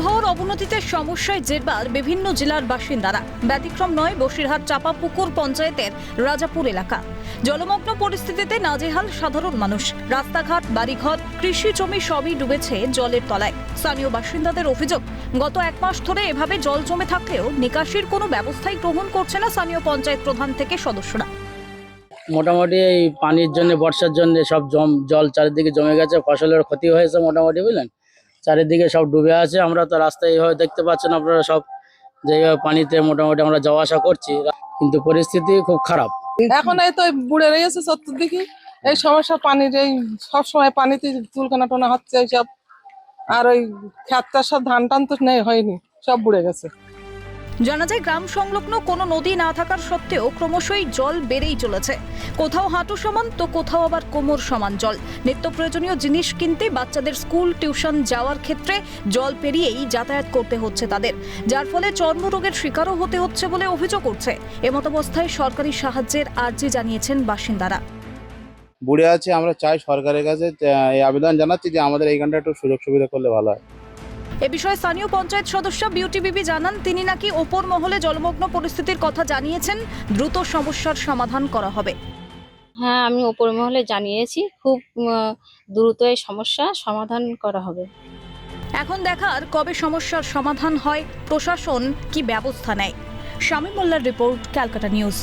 আবহাওয়ার অবনতিতে সমস্যায় জেরবার বিভিন্ন জেলার বাসিন্দারা। ব্যতিক্রম নয়, বসিরহাট চাপা পুকুর পঞ্চায়েতের রাজাপুর এলাকা। জলমগ্ন পরিস্থিতিতে নাজেহাল সাধারণ মানুষ। রাস্তাঘাট, বাড়িঘর, কৃষি জমি সবই ডুবেছে জলের তলায়। স্থানীয় বাসিন্দাদের অভিযোগ, গত এক মাস ধরে এভাবে জল জমে থাকলেও নিকাশির কোনো ব্যবস্থাই গ্রহণ করছে না স্থানীয় পঞ্চায়েত প্রধান থেকে সদস্যরা। মোটামুটি এই পানির জন্য, বর্ষার জন্য সব জম জল চারিদিকে জমে গেছে, ফসলের ক্ষতি হয়েছে মোটামুটি, বুঝলেন? চারিদিকে সব ডুবে আছে। আমরা তো রাস্তায় এইভাবে দেখতে পাচ্ছেন আপনারা সব যে পানিতে মোটামুটি আমরা যাওয়া আসা করছি। কিন্তু পরিস্থিতি খুব খারাপ। এখন এই তো বুড়ে রয়েছে চতুর্দিকে। এই সমস্যা পানির এই সবসময় পানিতে চুলকানা টোনা হচ্ছে এইসব। আর ওই খেতটার সব ধান টান তো নেই হয়নি, সব বুড়ে গেছে। জানা যায়, গ্রাম সংলগ্ন কোনো নদী না থাকার সত্ত্বেও ক্রমশই জল বেড়েই চলেছে। কোথাও হাঁটু সমান, তো কোথাও আবার কোমর সমান জল। নিত্য প্রয়োজনীয় জিনিস কিনতে বাচ্চাদের স্কুল, টিউশন যাওয়ার ক্ষেত্রে জল পেরিয়েই যাতায়াত করতে হচ্ছে তাদের। যার ফলে চর্মরোগের শিকারও হতে হচ্ছে বলে অভিযোগ করছে উঠছে। এমতাবস্থায় সরকারি সাহায্যের আর্জি জানিয়েছেন বাসিন্দারা। বুড়ে আছে, আমরা চাই সরকারের কাছে আবেদন জানাচ্ছি যে আমাদের এইখানটা একটু সুযোগ সুবিধা করলে ভালো হয়। এ বিষয়ে স্থানীয় পঞ্চায়েত সদস্য বিউটি বিবি জানান তিনি নাকি ওপর মহলে জলমগ্ন পরিস্থিতির কথা জানিয়েছেন দ্রুত সমস্যার সমাধান করা হবে। হ্যাঁ আমি ওপর মহলে জানিয়েছি খুব দ্রুত এই সমস্যা সমাধান করা হবে। এখন দেখার কবে সমস্যার সমাধান হয় প্রশাসন কি ব্যবস্থা নেয়? শামীম মোল্লার রিপোর্ট ক্যালকাটা নিউজ।